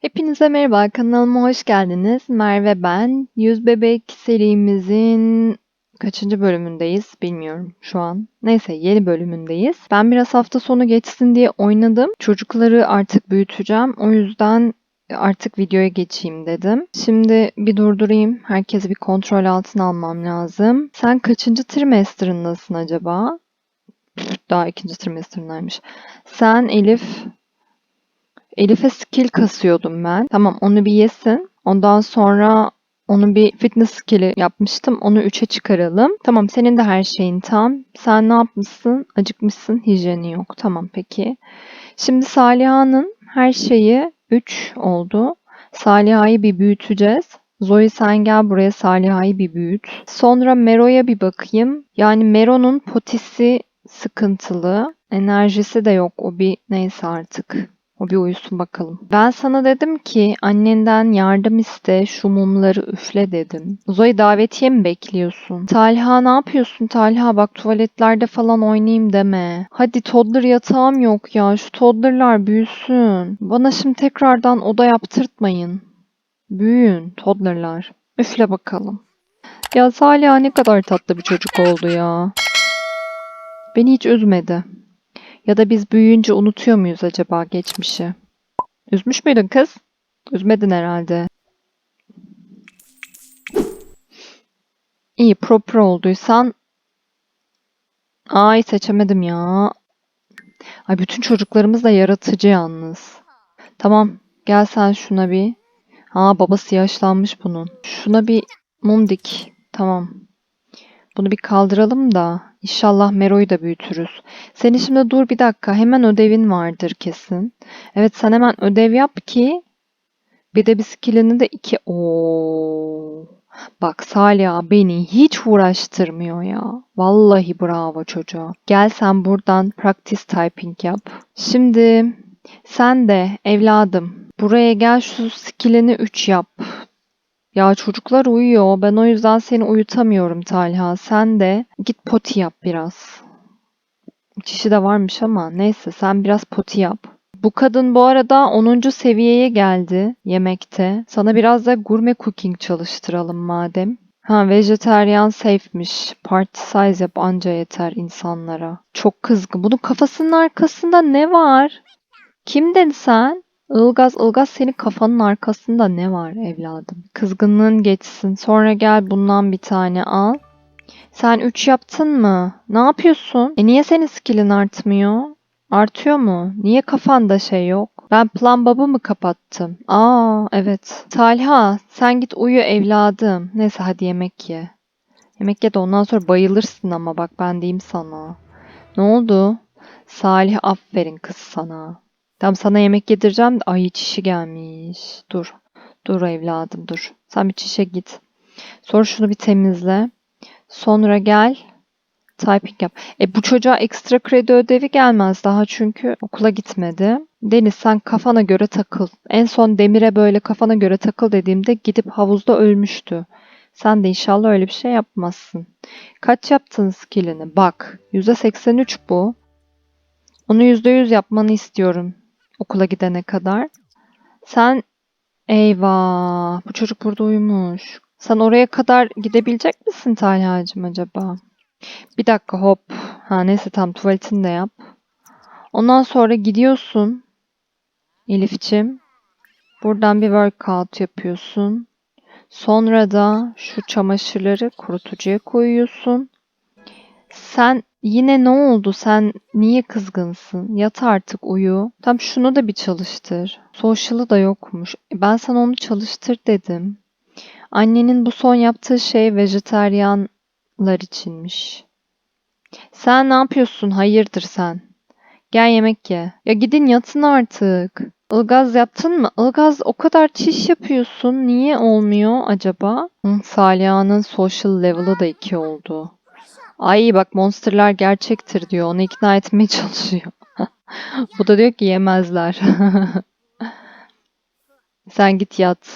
Hepinize merhaba, kanalıma hoş geldiniz. Merve ben. Yüz Bebek serimizin kaçıncı bölümündeyiz bilmiyorum şu an. Neyse yeni bölümündeyiz. Ben biraz hafta sonu geçsin diye oynadım. Çocukları artık büyüteceğim. O yüzden artık videoya geçeyim dedim. Şimdi bir durdurayım. Herkesi bir kontrol altına almam lazım. Sen kaçıncı trimesterındasın acaba? Daha ikinci trimesterındaymış. Sen Elif Elif'e skill kasıyordum ben. Tamam onu bir yesin. Ondan sonra onu bir fitness skill'i yapmıştım. Onu 3'e çıkaralım. Tamam senin de her şeyin tam. Sen ne yapmışsın? Acıkmışsın. Hijyeni yok. Tamam peki. Şimdi Saliha'nın her şeyi 3 oldu. Saliha'yı bir büyüteceğiz. Zoe sen gel buraya Saliha'yı bir büyüt. Sonra Mero'ya bir bakayım. Yani Mero'nun potisi sıkıntılı. Enerjisi de yok. O bir neyse artık. O bir uyusun bakalım. Ben sana dedim ki annenden yardım iste şu mumları üfle dedim. Zoe davetiye mi bekliyorsun? Talha ne yapıyorsun Talha bak tuvaletlerde falan oynayayım deme. Hadi toddler yatağım yok ya şu toddlerlar büyüsün. Bana şimdi tekrardan oda yaptırtmayın. Büyüyün toddlerlar. Üfle bakalım. Ya Salih ne kadar tatlı bir çocuk oldu ya. Beni hiç üzmedi. Ya da biz büyüyünce unutuyor muyuz acaba geçmişi? Üzmüş müydün kız? Üzmedin herhalde. İyi proper olduysan. Ay seçemedim ya. Ay bütün çocuklarımız da yaratıcı yalnız. Tamam gel sen şuna bir. Ha babası yaşlanmış bunun. Şuna bir mum dik. Tamam. Bunu bir kaldıralım da inşallah Mero'yu da büyütürüz. Seni şimdi dur bir dakika hemen ödevin vardır kesin. Evet sen hemen ödev yap ki bir de bir skillini de iki... Oo. Bak Salih beni hiç uğraştırmıyor ya. Vallahi bravo çocuğa. Gel sen buradan practice typing yap. Şimdi sen de evladım buraya gel şu skillini 3 yap. Ya çocuklar uyuyor. Ben o yüzden seni uyutamıyorum Talha. Sen de git poti yap biraz. Çişi de varmış ama neyse sen biraz poti yap. Bu kadın bu arada 10. seviyeye geldi yemekte. Sana biraz da gurme cooking çalıştıralım madem. Ha vejeteryan safe'miş. Party size yap anca yeter insanlara. Çok kızgın. Bunun kafasının arkasında ne var? Kimdin sen? Ilgaz, Ilgaz senin kafanın arkasında ne var evladım? Kızgınlığın geçsin. Sonra gel bundan bir tane al. Sen 3 yaptın mı? Ne yapıyorsun? E niye senin skillin artmıyor? Artıyor mu? Niye kafanda şey yok? Ben plan babı mı kapattım? Aa evet. Talha sen git uyu evladım. Neyse hadi yemek ye. Yemek ye de ondan sonra bayılırsın ama bak ben diyeyim sana. Ne oldu? Salih aferin kız sana. Tamam sana yemek yedireceğim ay çişi gelmiş. Dur. Dur evladım dur. Sen bir çişe git. Sonra şunu bir temizle. Sonra gel. Typing yap. E bu çocuğa ekstra kredi ödevi gelmez daha çünkü okula gitmedi. Deniz sen kafana göre takıl. En son Demir'e böyle kafana göre takıl dediğimde gidip havuzda ölmüştü. Sen de inşallah öyle bir şey yapmazsın. Kaç yaptın skillini? Bak %83 bu. Onu %100 yapmanı istiyorum okula gidene kadar. Sen eyvah bu çocuk burada uyumuş. Sen oraya kadar gidebilecek misin Talha'cığım acaba? Bir dakika hop. Ha neyse tam tuvaletini de yap. Ondan sonra gidiyorsun. Elif'cim. Buradan bir workout yapıyorsun. Sonra da şu çamaşırları kurutucuya koyuyorsun. Sen Yine ne oldu? Sen niye kızgınsın? Yat artık uyu. Tam şunu da bir çalıştır. Social'ı da yokmuş. E, Ben sana onu çalıştır dedim. Annenin bu son yaptığı şey vejeteryanlar içinmiş. Sen ne yapıyorsun? Hayırdır sen? Gel yemek ye. Ya gidin yatın artık. Ilgaz yaptın mı? Ilgaz o kadar çiş yapıyorsun. Niye olmuyor acaba? Saliha'nın social level'ı da 2 oldu. Ay bak monsterlar gerçektir diyor. Onu ikna etmeye çalışıyor. Bu da diyor ki yemezler. Sen git yat.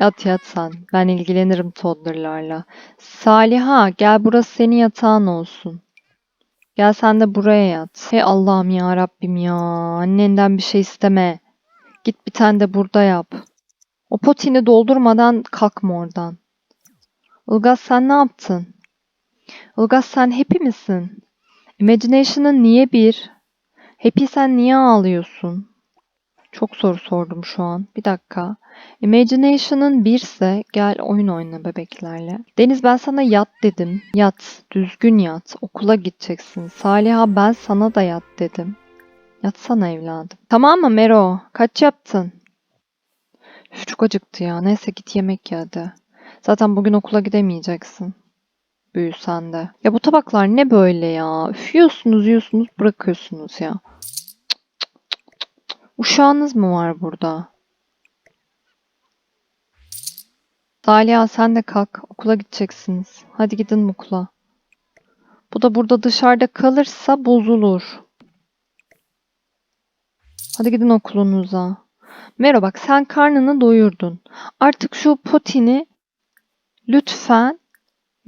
Yat yat sen. Ben ilgilenirim toddlerlarla. Saliha gel burası senin yatağın olsun. Gel sen de buraya yat. Hey Allah'ım ya Rabbim ya. Annenden bir şey isteme. Git bir tane de burada yap. O potini doldurmadan kalkma oradan. Ilgaz sen ne yaptın? Ilgaz sen happy misin? Imagination'ın niye bir? Happy sen niye ağlıyorsun? Çok soru sordum şu an. Bir dakika. Imagination'ın birse gel oyun oyna bebeklerle. Deniz ben sana yat dedim. Yat. Düzgün yat. Okula gideceksin. Saliha ben sana da yat dedim. Yatsana evladım. Tamam mı Mero? Kaç yaptın? Üf, çok acıktı ya. Neyse git yemek ye. Zaten bugün okula gidemeyeceksin. Büyüsen de. Ya bu tabaklar ne böyle ya? Üf, yiyorsunuz bırakıyorsunuz ya. Uşağınız mı var burada? Saliha sen de kalk. Okula gideceksiniz. Hadi gidin okula. Bu da burada dışarıda kalırsa bozulur. Hadi gidin okulunuza. Mero bak sen karnını doyurdun. Artık şu potini lütfen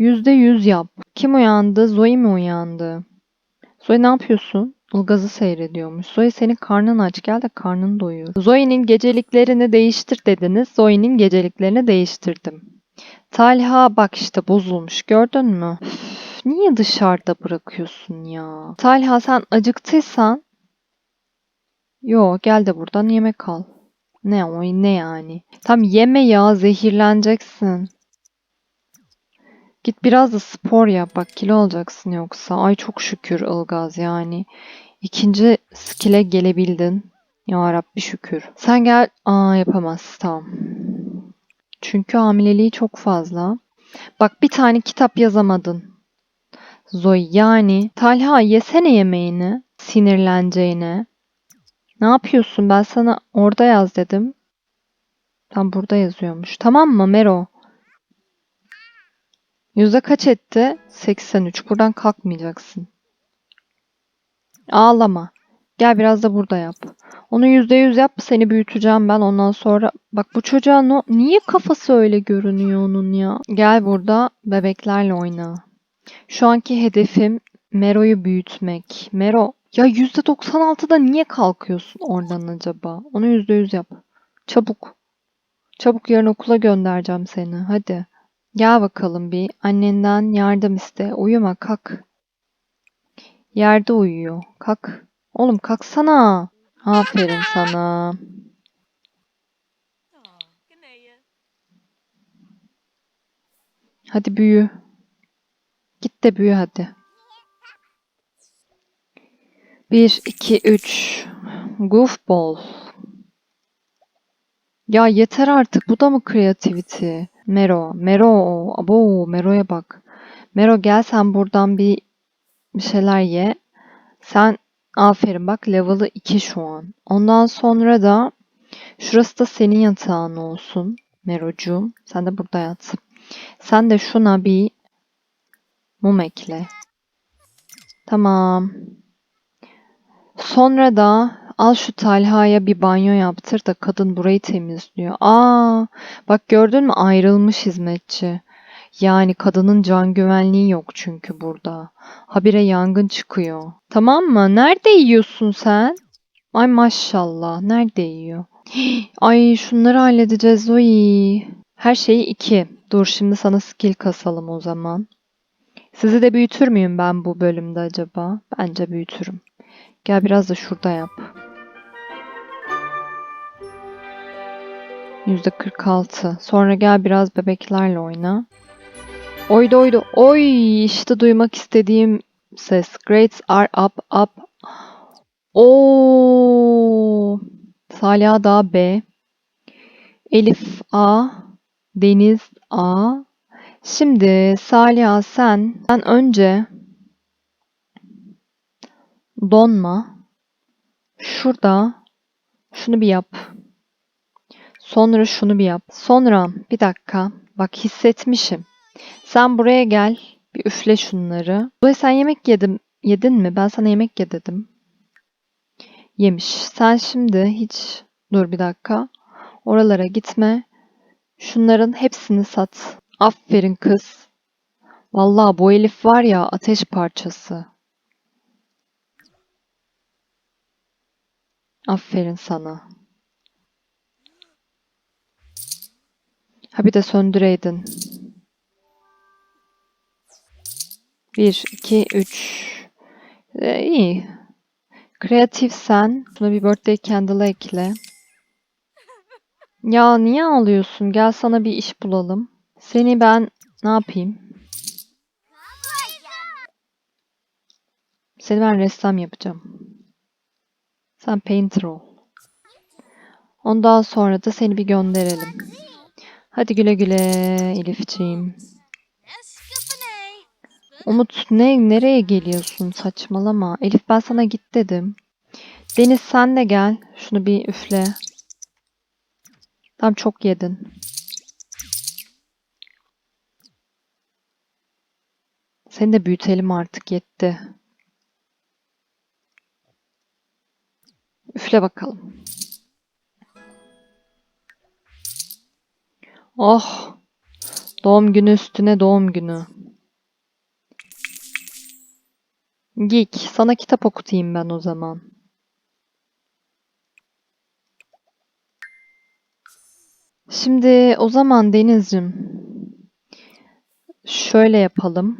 yüzde yüz yap. Kim uyandı? Zoe mi uyandı? Zoe ne yapıyorsun? Ilgaz'ı seyrediyormuş. Zoe senin karnın aç gel de karnını doyur. Zoe'nin geceliklerini değiştir dediniz. Zoe'nin geceliklerini değiştirdim. Talha bak işte bozulmuş gördün mü? Üf, niye dışarıda bırakıyorsun ya? Talha sen acıktıysan Yo gel de buradan yemek al. Ne o ne yani? Tam yeme ya zehirleneceksin. Git biraz da spor yap bak kilo alacaksın yoksa. Ay çok şükür Ilgaz yani. İkinci skill'e gelebildin. Ya Rabbi şükür. Sen gel. Aa yapamaz tamam. Çünkü hamileliği çok fazla. Bak bir tane kitap yazamadın. Zoe yani. Talha yesene yemeğini. Sinirleneceğine. Ne yapıyorsun? Ben sana orada yaz dedim. Tam burada yazıyormuş. Tamam mı Mero? Yüzde kaç etti? 83. Buradan kalkmayacaksın. Ağlama. Gel biraz da burada yap. Onu yüzde yüz yap. Seni büyüteceğim ben. Ondan sonra bak bu çocuğa no... niye kafası öyle görünüyor onun ya? Gel burada bebeklerle oyna. Şu anki hedefim Mero'yu büyütmek. Mero ya %96'da niye kalkıyorsun oradan acaba? Onu %100 yap. Çabuk. Çabuk yarın okula göndereceğim seni. Hadi. Gel bakalım bir. Annenden yardım iste. Uyuma kalk. Yerde uyuyor. Kalk. Oğlum kalksana. Aferin sana. Hadi büyü. Git de büyü hadi. 1, 2, 3. Goofball. Ya yeter artık. Bu da mı creativity? Mero. Mero. Abo. Mero'ya bak. Mero gel sen buradan bir bir şeyler ye. Sen aferin bak level'ı 2 şu an. Ondan sonra da şurası da senin yatağın olsun. Merocuğum. Sen de burada yat. Sen de şuna bir mum ekle. Tamam. Sonra da al şu Talha'ya bir banyo yaptır da kadın burayı temizliyor. Aa, bak gördün mü ayrılmış hizmetçi. Yani kadının can güvenliği yok çünkü burada. Habire yangın çıkıyor. Tamam mı? Nerede yiyorsun sen? Ay maşallah. Nerede yiyor? Ay şunları halledeceğiz Zoe. Her şeyi iki. Dur şimdi sana skill kasalım o zaman. Sizi de büyütür müyüm ben bu bölümde acaba? Bence büyütürüm. Gel biraz da şurada yap. %46. Sonra gel biraz bebeklerle oyna. Oydu oydu. Oy işte duymak istediğim ses. Grades are up up. Oo. Saliha da B. Elif A. Deniz A. Şimdi Saliha sen, sen önce donma. Şurada şunu bir yap. Sonra şunu bir yap. Sonra bir dakika. Bak hissetmişim. Sen buraya gel. Bir üfle şunları. Zoe sen yemek yedim, yedin mi? Ben sana yemek ye dedim. Yemiş. Sen şimdi hiç dur bir dakika. Oralara gitme. Şunların hepsini sat. Aferin kız. Vallahi bu Elif var ya ateş parçası. Aferin sana. Ha bir de söndüreydin. 1, 2, 3. Ee, iyi. Kreatif sen. Şuna bir birthday candle ekle. Ya niye ağlıyorsun? Gel sana bir iş bulalım. Seni ben ne yapayım? Seni ben ressam yapacağım. Sen painter ol. Ondan sonra da seni bir gönderelim. Hadi güle güle Elifciğim. Umut ne nereye geliyorsun? Saçmalama. Elif ben sana git dedim. Deniz sen de gel. Şunu bir üfle. Tam çok yedin. Seni de büyütelim artık yetti. Üfle bakalım. Oh. Doğum günü üstüne doğum günü. Geek, sana kitap okutayım ben o zaman. Şimdi o zaman Deniz'cim şöyle yapalım.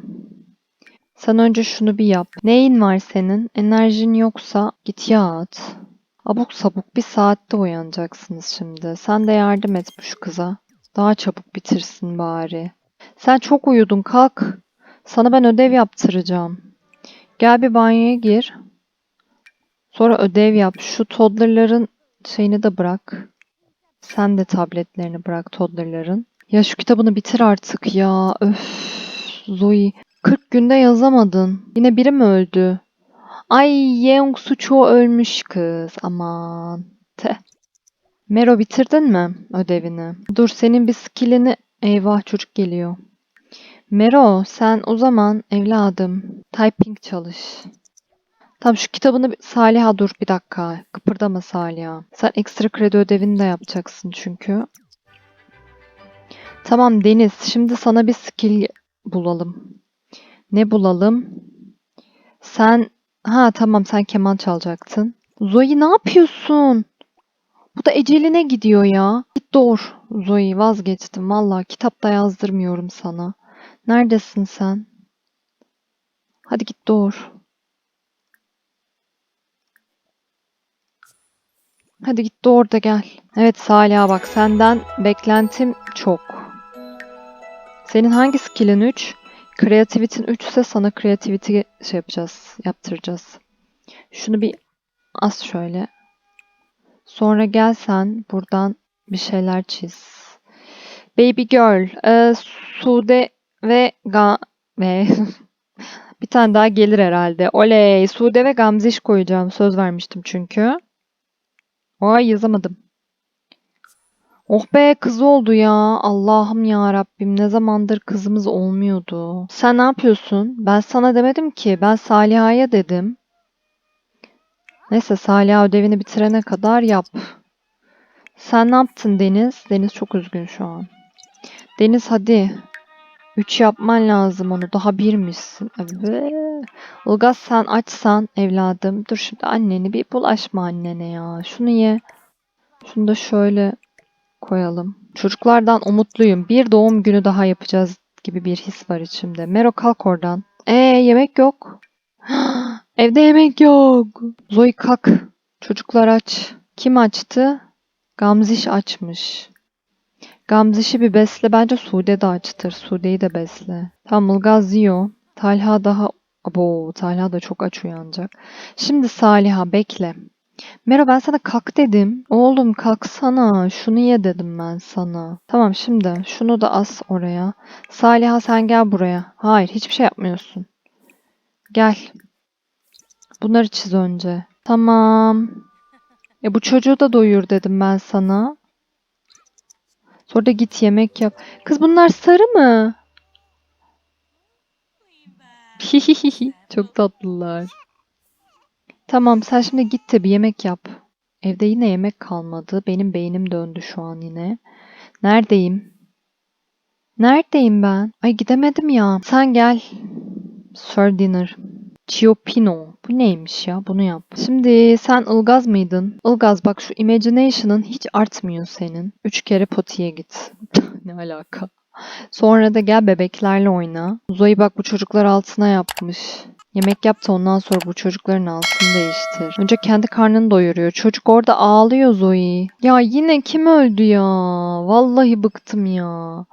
Sen önce şunu bir yap. Neyin var senin? Enerjin yoksa git yat. Abuk sabuk bir saatte uyanacaksınız şimdi. Sen de yardım et bu şu kıza. Daha çabuk bitirsin bari. Sen çok uyudun kalk. Sana ben ödev yaptıracağım. Gel bir banyoya gir. Sonra ödev yap. Şu toddlerların şeyini de bırak. Sen de tabletlerini bırak toddlerların. Ya şu kitabını bitir artık ya. Öf. Zoe. 40 günde yazamadın. Yine biri mi öldü? Ay Yeongsu çoğu ölmüş kız. Aman. Te. Mero bitirdin mi ödevini? Dur senin bir skillini... Eyvah çocuk geliyor. Mero sen o zaman evladım typing çalış. Tamam şu kitabını Saliha dur bir dakika. Kıpırdama Saliha. Sen ekstra kredi ödevini de yapacaksın çünkü. Tamam Deniz şimdi sana bir skill bulalım. Ne bulalım? Sen ha tamam sen keman çalacaktın. Zoe ne yapıyorsun? Bu da eceline gidiyor ya. Git doğur Zoe vazgeçtim valla kitapta yazdırmıyorum sana. Neredesin sen? Hadi git doğur. Hadi git doğur da gel. Evet Salih'a bak senden beklentim çok. Senin hangi skill'in 3? Kreativitin 3 ise sana creativity şey yapacağız, yaptıracağız. Şunu bir as şöyle. Sonra gel sen buradan bir şeyler çiz. Baby girl, e, Sude ve Ga ve bir tane daha gelir herhalde. Oley, Sude ve Gamziş koyacağım. Söz vermiştim çünkü. Ay yazamadım. Oh be kız oldu ya. Allah'ım ya Rabbim ne zamandır kızımız olmuyordu. Sen ne yapıyorsun? Ben sana demedim ki. Ben Saliha'ya dedim. Neyse Saliha ödevini bitirene kadar yap. Sen ne yaptın Deniz? Deniz çok üzgün şu an. Deniz hadi. 3 yapman lazım onu. Daha birmişsin. Evet. Ilgaz sen açsan evladım. Dur şimdi anneni bir bulaşma annene ya. Şunu ye. Şunu da şöyle koyalım. Çocuklardan umutluyum. Bir doğum günü daha yapacağız gibi bir his var içimde. Mero kalk oradan. Ee yemek yok. Evde yemek yok. Zoe kalk. Çocuklar aç. Kim açtı? Gamziş açmış. Gamziş'i bir besle. Bence Sude de açtır. Sude'yi de besle. Tamam Ilgaz yiyor. Talha daha... Abo, Talha da çok aç uyanacak. Şimdi Saliha bekle. Mero ben sana kalk dedim. Oğlum kalksana. Şunu ye dedim ben sana. Tamam şimdi şunu da as oraya. Saliha sen gel buraya. Hayır hiçbir şey yapmıyorsun. Gel. Bunları çiz önce. Tamam. E bu çocuğu da doyur dedim ben sana. Sonra da git yemek yap. Kız bunlar sarı mı? Çok tatlılar. Tamam sen şimdi git de bir yemek yap. Evde yine yemek kalmadı. Benim beynim döndü şu an yine. Neredeyim? Neredeyim ben? Ay gidemedim ya. Sen gel. Sir Dinner. Ciopino. Bu neymiş ya? Bunu yap. Şimdi sen Ilgaz mıydın? Ilgaz bak şu imagination'ın hiç artmıyor senin. Üç kere potiye git. ne alaka? Sonra da gel bebeklerle oyna. Zoe bak bu çocuklar altına yapmış. Yemek yap da ondan sonra bu çocukların altını değiştir. Önce kendi karnını doyuruyor. Çocuk orada ağlıyor Zoe. Ya yine kim öldü ya? Vallahi bıktım ya.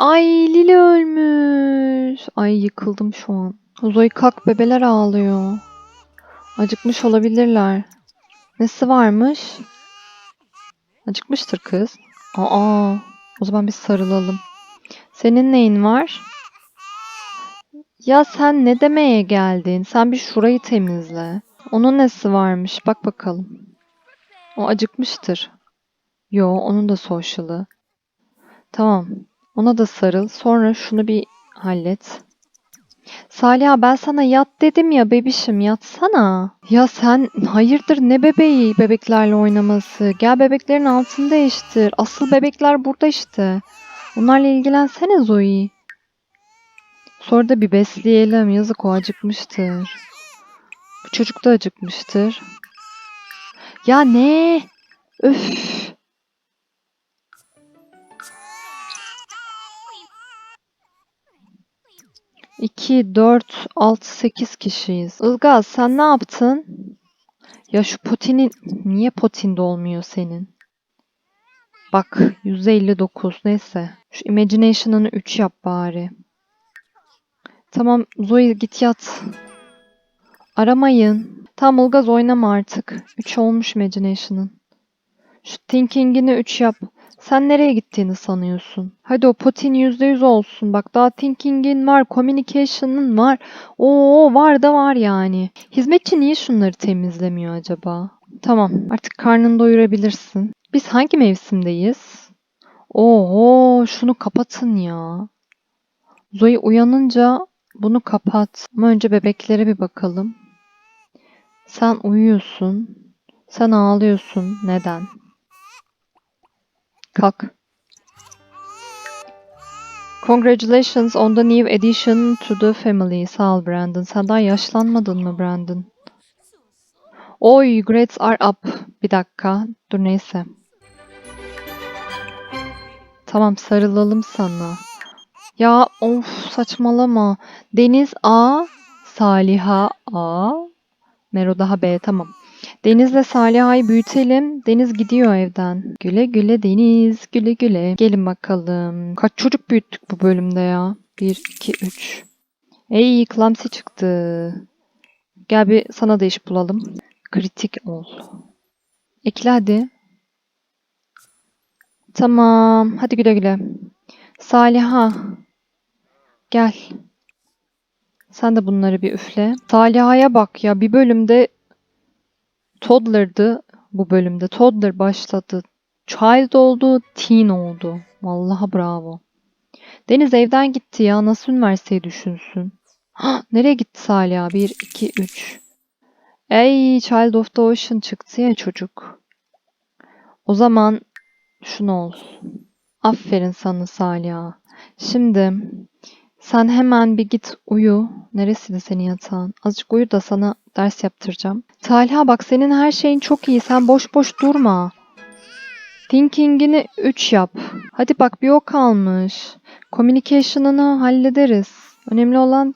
Ay Lili ölmüş. Ay yıkıldım şu an. Zoe kalk bebeler ağlıyor. Acıkmış olabilirler. Nesi varmış? Acıkmıştır kız. Aa, o zaman bir sarılalım. Senin neyin var? Ya sen ne demeye geldin? Sen bir şurayı temizle. Onun nesi varmış? Bak bakalım. O acıkmıştır. Yo, onun da social'ı. Tamam. Ona da sarıl. Sonra şunu bir hallet. Salih ben sana yat dedim ya bebişim yatsana. Ya sen hayırdır ne bebeği bebeklerle oynaması. Gel bebeklerin altını değiştir. Asıl bebekler burada işte. Onlarla ilgilensene Zoe. Sonra da bir besleyelim. Yazık o acıkmıştır. Bu çocuk da acıkmıştır. Ya ne? Öf. 2, 4, 6, 8 kişiyiz. Ilgaz sen ne yaptın? Ya şu potinin niye potinde olmuyor senin? Bak %59 neyse. Şu imagination'ını 3 yap bari. Tamam Zoe git yat. Aramayın. Tamam Ilgaz oynama artık. 3 olmuş imagination'ın. Şu thinking'ini 3 yap. Sen nereye gittiğini sanıyorsun? Hadi o potin %100 olsun. Bak daha thinking'in var, communication'ın var. Oo var da var yani. Hizmetçi niye şunları temizlemiyor acaba? Tamam artık karnını doyurabilirsin. Biz hangi mevsimdeyiz? Oo şunu kapatın ya. Zoe uyanınca bunu kapat. Ama önce bebeklere bir bakalım. Sen uyuyorsun. Sen ağlıyorsun. Neden? Kalk. Congratulations on the new addition to the family. Sağ ol Brandon. Sen daha yaşlanmadın mı Brandon? Oy, grades are up. Bir dakika. Dur neyse. Tamam sarılalım sana. Ya of saçmalama. Deniz A, Saliha A, Mero daha B tamam. Deniz'le Saliha'yı büyütelim. Deniz gidiyor evden. Güle güle Deniz, güle güle. Gelin bakalım. Kaç çocuk büyüttük bu bölümde ya? 1, 2, 3. Ey Clumsy çıktı. Gel bir sana da iş bulalım. Kritik ol. Ekle hadi. Tamam. Hadi güle güle. Saliha. Gel. Sen de bunları bir üfle. Saliha'ya bak ya. Bir bölümde toddler'dı bu bölümde. Toddler başladı. Child oldu, teen oldu. Vallahi bravo. Deniz evden gitti ya. Nasıl üniversiteyi düşünsün? Hah, nereye gitti Salih abi? 1, 2, 3. Ey Child of the Ocean çıktı ya çocuk. O zaman şunu olsun. Aferin sana Salih. Şimdi sen hemen bir git uyu. Neresiydi senin yatağın? Azıcık uyu da sana ders yaptıracağım. Talha bak senin her şeyin çok iyi. Sen boş boş durma. Thinking'ini 3 yap. Hadi bak bir o kalmış. Communication'ını hallederiz. Önemli olan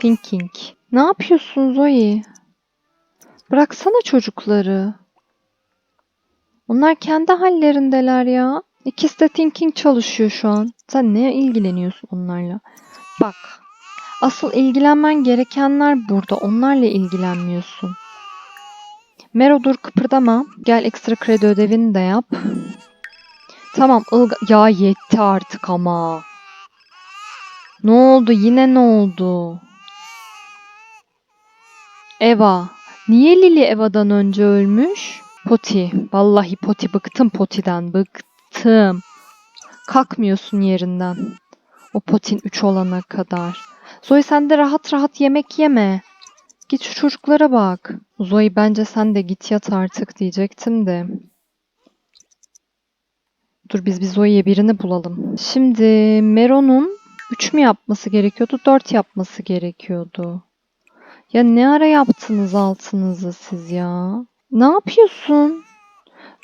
thinking. Ne yapıyorsun Zoe? Bıraksana çocukları. Onlar kendi hallerindeler ya. İkisi de thinking çalışıyor şu an. Sen neye ilgileniyorsun onlarla? Bak. Asıl ilgilenmen gerekenler burada. Onlarla ilgilenmiyorsun. Mero dur kıpırdama. Gel ekstra kredi ödevini de yap. Tamam ılga... Ya yetti artık ama. Ne oldu? Yine ne oldu? Eva. Niye Lili Eva'dan önce ölmüş? Poti. Vallahi Poti bıktım Poti'den bıktım. Kalkmıyorsun yerinden. O Potin 3 olana kadar. Zoe sen de rahat rahat yemek yeme. Git şu çocuklara bak. Zoe bence sen de git yat artık diyecektim de. Dur biz bir Zoe'ye birini bulalım. Şimdi Meron'un 3 mü yapması gerekiyordu? 4 yapması gerekiyordu. Ya ne ara yaptınız altınızı siz ya? Ne yapıyorsun?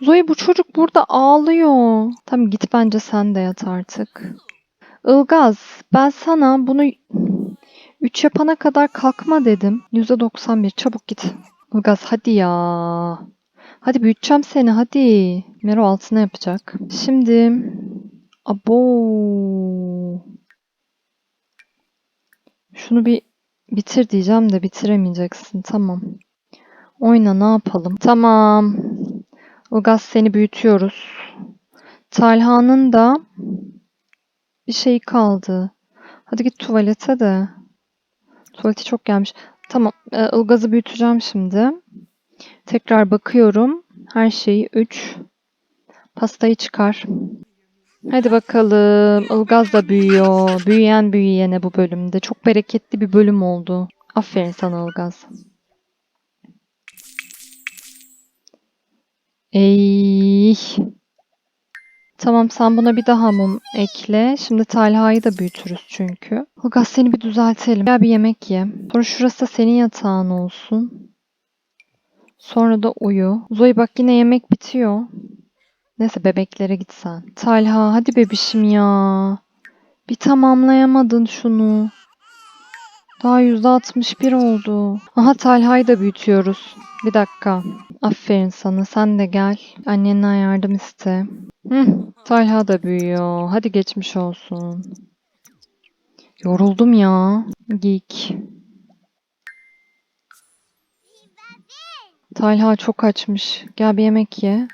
Zoe bu çocuk burada ağlıyor. Tamam git bence sen de yat artık. Ilgaz ben sana bunu 3 yapana kadar kalkma dedim. %91 çabuk git. Ilgaz hadi ya. Hadi büyüteceğim seni hadi. Mero altına yapacak. Şimdi abo. Şunu bir bitir diyeceğim de bitiremeyeceksin. Tamam. Oyna ne yapalım? Tamam. Ilgaz seni büyütüyoruz. Talha'nın da bir şey kaldı. Hadi git tuvalete de. Tuvalete çok gelmiş. Tamam. e, Ilgaz'ı büyüteceğim şimdi. Tekrar bakıyorum. Her şeyi 3. Pastayı çıkar. Hadi bakalım. Ilgaz da büyüyor. Büyüyen büyüyene bu bölümde. Çok bereketli bir bölüm oldu. Aferin sana Ilgaz. Ey. Tamam sen buna bir daha mum ekle. Şimdi Talha'yı da büyütürüz çünkü. Ilgaz seni bir düzeltelim. Gel bir yemek ye. Sonra şurası da senin yatağın olsun. Sonra da uyu. Zoe bak yine yemek bitiyor. Neyse bebeklere git sen. Talha hadi bebişim ya. Bir tamamlayamadın şunu. Daha %61 oldu. Aha Talha'yı da büyütüyoruz. Bir dakika. Aferin sana. Sen de gel. Annenden yardım iste. Hı, Talha da büyüyor. Hadi geçmiş olsun. Yoruldum ya. Geek. Talha çok açmış. Gel bir yemek ye.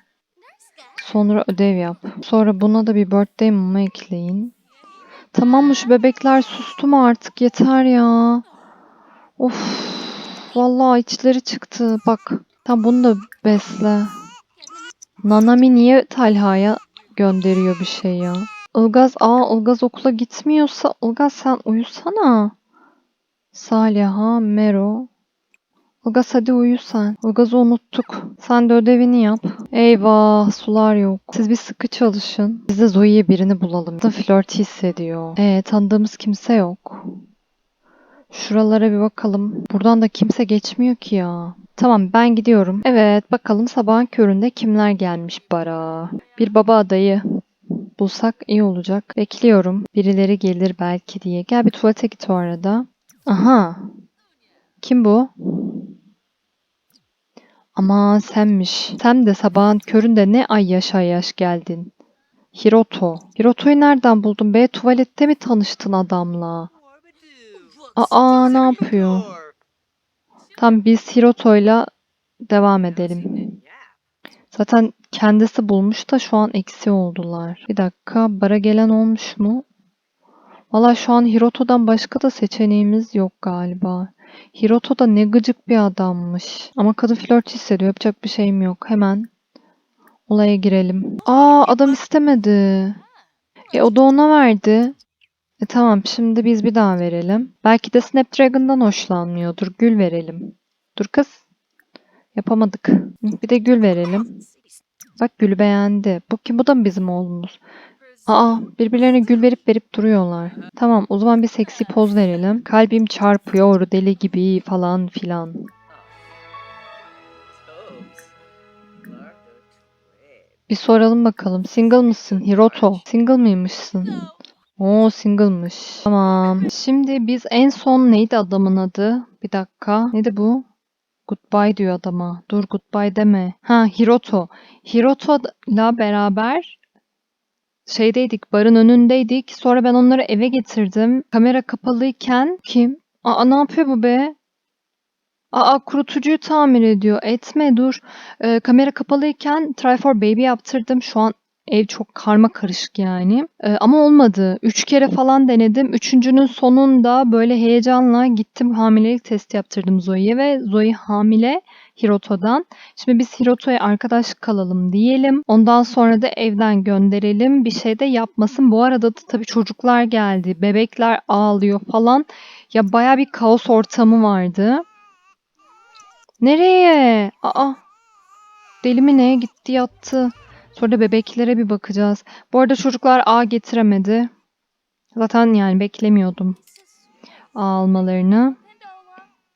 Sonra ödev yap. Sonra buna da bir birthday mama ekleyin. Tamam mı şu bebekler sustu mu artık yeter ya. Of. Vallahi içleri çıktı. Bak. Tam bunu da besle. Nanami niye Talha'ya gönderiyor bir şey ya? Ilgaz, aa Ilgaz okula gitmiyorsa Ilgaz sen uyusana. Saliha, Mero. Ilgaz hadi uyu sen. Ilgaz'ı unuttuk. Sen de ödevini yap. Eyvah sular yok. Siz bir sıkı çalışın. Biz de Zoe'ye birini bulalım. Da flört hissediyor. Ee tanıdığımız kimse yok. Şuralara bir bakalım. Buradan da kimse geçmiyor ki ya. Tamam ben gidiyorum. Evet bakalım sabahın köründe kimler gelmiş bara. Bir baba adayı bulsak iyi olacak. Bekliyorum. Birileri gelir belki diye. Gel bir tuvalete git o arada. Aha. Kim bu? Aman senmiş. Sen de sabahın köründe ne ay yaş ay yaş geldin. Hiroto. Hiroto'yu nereden buldun be? Tuvalette mi tanıştın adamla? Aa ne yapıyor? Tam biz Hiroto'yla devam edelim. Zaten kendisi bulmuş da şu an eksi oldular. Bir dakika bara gelen olmuş mu? Valla şu an Hiroto'dan başka da seçeneğimiz yok galiba. Hiroto da ne gıcık bir adammış. Ama kadın flört hissediyor. Yapacak bir şeyim yok. Hemen olaya girelim. Aa adam istemedi. E o da ona verdi. E tamam şimdi biz bir daha verelim. Belki de Snapdragon'dan hoşlanmıyordur. Gül verelim. Dur kız. Yapamadık. Bir de gül verelim. Bak gülü beğendi. Bu kim? Bu da mı bizim oğlumuz? Aa birbirlerine gül verip verip duruyorlar. Tamam o zaman bir seksi poz verelim. Kalbim çarpıyor deli gibi falan filan. Bir soralım bakalım. Single mısın Hiroto? Single mıymışsın? Oo single'mış. Tamam. Şimdi biz en son neydi adamın adı? Bir dakika. Neydi bu? Goodbye diyor adama. Dur goodbye deme. Ha Hiroto. Hiroto'la beraber şeydeydik, barın önündeydik. Sonra ben onları eve getirdim. Kamera kapalıyken kim? Aa ne yapıyor bu be? Aa kurutucuyu tamir ediyor. Etme dur. Ee, kamera kapalıyken Try for Baby yaptırdım. Şu an ev çok karma karışık yani. Ee, ama olmadı. Üç kere falan denedim. Üçüncünün sonunda böyle heyecanla gittim hamilelik testi yaptırdım Zoe'ye ve Zoe hamile Hiroto'dan. Şimdi biz Hiroto'ya arkadaş kalalım diyelim. Ondan sonra da evden gönderelim. Bir şey de yapmasın. Bu arada da tabii çocuklar geldi. Bebekler ağlıyor falan. Ya baya bir kaos ortamı vardı. Nereye? Aa. Deli mi ne? Gitti yattı. Sonra da bebeklere bir bakacağız. Bu arada çocuklar A getiremedi. Zaten yani beklemiyordum A almalarını.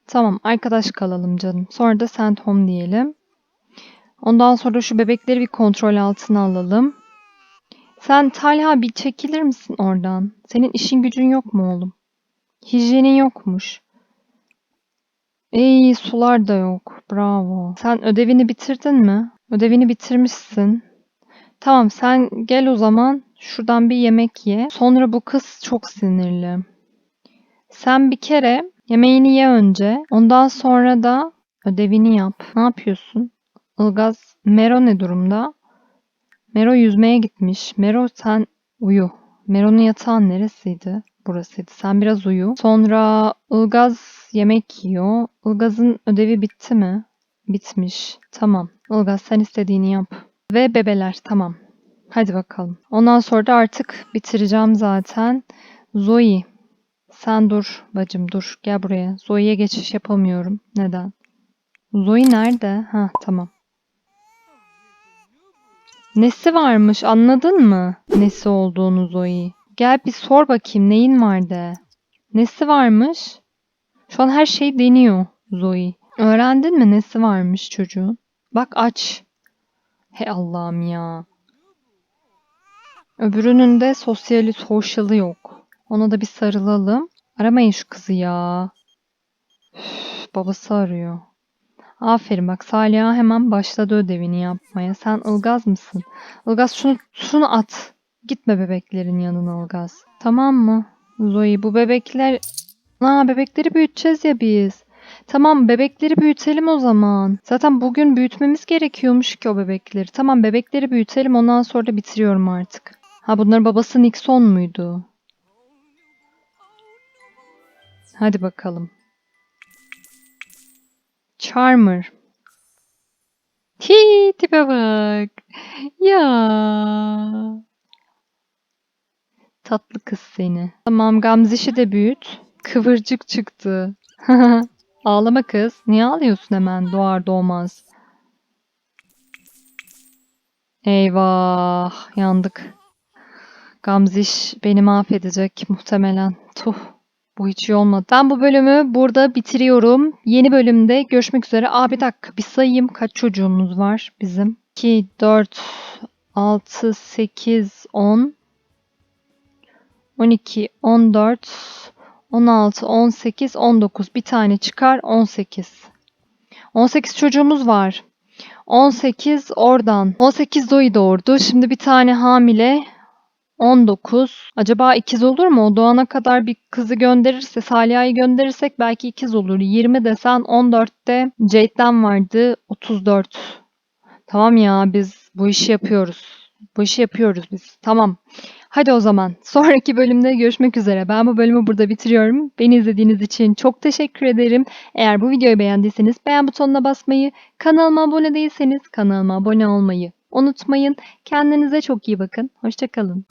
Tamam arkadaş kalalım canım. Sonra da send home diyelim. Ondan sonra şu bebekleri bir kontrol altına alalım. Sen Talha bir çekilir misin oradan? Senin işin gücün yok mu oğlum? Hijyenin yokmuş. İyi sular da yok. Bravo. Sen ödevini bitirdin mi? Ödevini bitirmişsin. Tamam sen gel o zaman şuradan bir yemek ye. Sonra bu kız çok sinirli. Sen bir kere yemeğini ye önce. Ondan sonra da ödevini yap. Ne yapıyorsun? Ilgaz, Mero ne durumda? Mero yüzmeye gitmiş. Mero sen uyu. Mero'nun yatağı neresiydi? Burasıydı. Sen biraz uyu. Sonra Ilgaz yemek yiyor. Ilgaz'ın ödevi bitti mi? Bitmiş. Tamam. Ilgaz sen istediğini yap. Ve bebeler tamam. Hadi bakalım. Ondan sonra da artık bitireceğim zaten. Zoe. Sen dur bacım dur. Gel buraya. Zoe'ye geçiş yapamıyorum. Neden? Zoe nerede? Ha tamam. Nesi varmış anladın mı? Nesi olduğunu Zoe. Gel bir sor bakayım neyin var de. Nesi varmış? Şu an her şey deniyor Zoe. Öğrendin mi nesi varmış çocuğun? Bak aç. He Allah'ım ya. Öbürünün de sosyali social'ı yok. Ona da bir sarılalım. Aramayın şu kızı ya. Üf, babası arıyor. Aferin bak Saliha hemen başladı ödevini yapmaya. Sen Ilgaz mısın? Ilgaz şunu, şunu at. Gitme bebeklerin yanına Ilgaz. Tamam mı? Zoe bu bebekler... Aa bebekleri büyüteceğiz ya biz. Tamam bebekleri büyütelim o zaman. Zaten bugün büyütmemiz gerekiyormuş ki o bebekleri. Tamam bebekleri büyütelim ondan sonra da bitiriyorum artık. Ha bunların babası Nixon muydu? Hadi bakalım. Charmer. Hi tipe bak. Ya. Tatlı kız seni. Tamam Gamziş'i de büyüt. Kıvırcık çıktı. Ağlama kız. Niye ağlıyorsun hemen doğar doğmaz? Eyvah yandık. Gamziş beni mahvedecek muhtemelen. Tuh. Bu hiç iyi olmadı. Ben bu bölümü burada bitiriyorum. Yeni bölümde görüşmek üzere. Aa bir dakika bir sayayım kaç çocuğumuz var bizim. 2, 4, 6, 8, 10, 12, 14, 16, 18, 19. Bir tane çıkar 18. 18 çocuğumuz var. 18 oradan. 18 Zoe doğurdu. Şimdi bir tane hamile. 19. Acaba ikiz olur mu? O doğana kadar bir kızı gönderirse, Saliha'yı gönderirsek belki ikiz olur. 20 desen 14'te Jade'den vardı. 34. Tamam ya biz bu işi yapıyoruz. Bu işi yapıyoruz biz. Tamam. Hadi o zaman sonraki bölümde görüşmek üzere. Ben bu bölümü burada bitiriyorum. Beni izlediğiniz için çok teşekkür ederim. Eğer bu videoyu beğendiyseniz beğen butonuna basmayı, kanalıma abone değilseniz kanalıma abone olmayı unutmayın. Kendinize çok iyi bakın. Hoşçakalın.